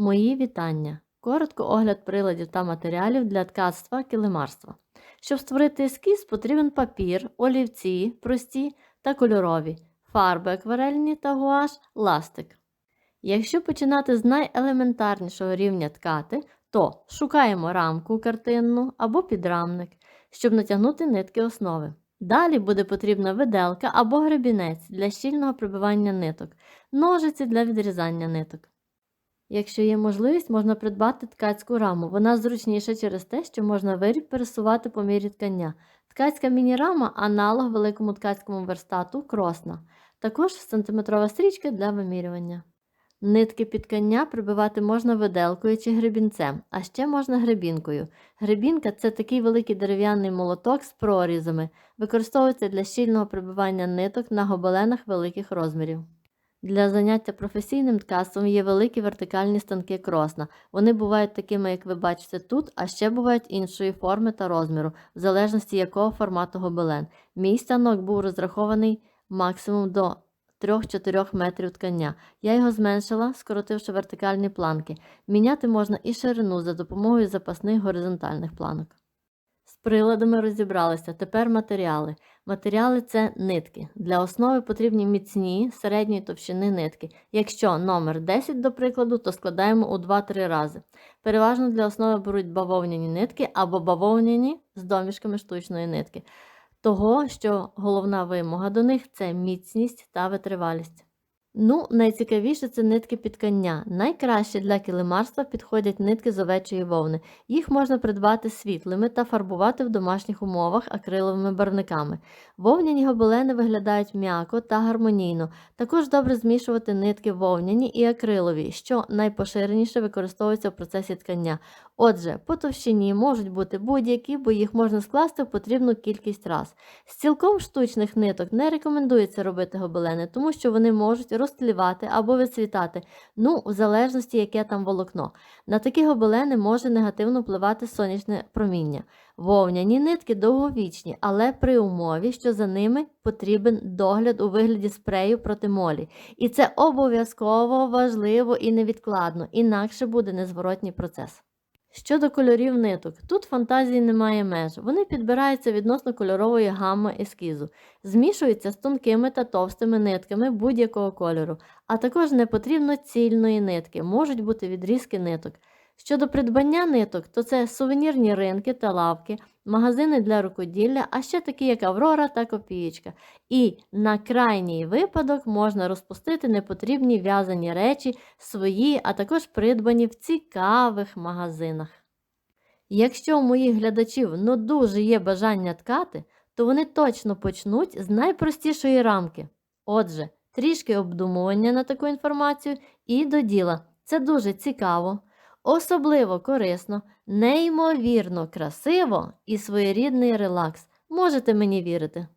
Мої вітання. Коротко огляд приладів та матеріалів для ткацтва килимарства. Щоб створити ескіз, потрібен папір, олівці прості та кольорові, фарби акварельні та гуаш, ластик. Якщо починати з найелементарнішого рівня ткати, то шукаємо рамку картинну або підрамник, щоб натягнути нитки основи. Далі буде потрібна виделка або гребінець для щільного прибивання ниток, ножиці для відрізання ниток. Якщо є можливість, можна придбати ткацьку раму. Вона зручніша через те, що можна виріб пересувати по мірі ткання. Ткацька міні-рама – аналог великому ткацькому верстату кросна. Також сантиметрова стрічка для вимірювання. Нитки під ткання прибивати можна виделкою чи гребінцем, а ще можна гребінкою. Гребінка це такий великий дерев'яний молоток з прорізами, використовується для щільного прибивання ниток на гобеленах великих розмірів. Для заняття професійним ткацтвом є великі вертикальні станки кросна. Вони бувають такими, як ви бачите тут, а ще бувають іншої форми та розміру, в залежності якого формату гобелен. Мій станок був розрахований максимум до 3-4 метрів ткання. Я його зменшила, скоротивши вертикальні планки. Міняти можна і ширину за допомогою запасних горизонтальних планок. Приладами розібралися. Тепер матеріали. Матеріали це нитки. Для основи потрібні міцні середньої товщини нитки. Якщо номер 10, до прикладу, то складаємо у 2-3 рази. Переважно для основи беруть бавовняні нитки або бавовняні з домішками штучної нитки. Того, що головна вимога до них це міцність та витривалість. Ну, найцікавіше це нитки підкання. Найкраще для килимарства підходять нитки з овечої вовни. Їх можна придбати світлими та фарбувати в домашніх умовах акриловими барвниками. Вовняні гобелени виглядають м'яко та гармонійно. Також добре змішувати нитки вовняні і акрилові, що найпоширеніше використовується в процесі ткання. Отже, по товщині можуть бути будь-які, бо їх можна скласти в потрібну кількість раз. З цілком штучних ниток не рекомендується робити гобелени, тому що вони можуть розтлівати або вицвітати, ну, в залежності, яке там волокно. На такі гобелени може негативно впливати сонячне проміння. Вовняні нитки довговічні, але при умові, що за ними потрібен догляд у вигляді спрею проти молі. І це обов'язково важливо і невідкладно, інакше буде незворотній процес. Щодо кольорів ниток, тут фантазії немає меж. Вони підбираються відносно кольорової гамми ескізу, змішуються з тонкими та товстими нитками будь-якого кольору, а також не потрібно цільної нитки, можуть бути відрізки ниток. Щодо придбання ниток, то це сувенірні ринки та лавки, магазини для рукоділля, а ще такі, як Аврора та Копієчка. І на крайній випадок можна розпустити непотрібні в'язані речі свої, а також придбані в цікавих магазинах. Якщо у моїх глядачів ну дуже є бажання ткати, то вони точно почнуть з найпростішої рамки. Отже, трішки обдумування на таку інформацію і до діла. Це дуже цікаво. Особливо корисно, неймовірно красиво і своєрідний релакс. Можете мені вірити.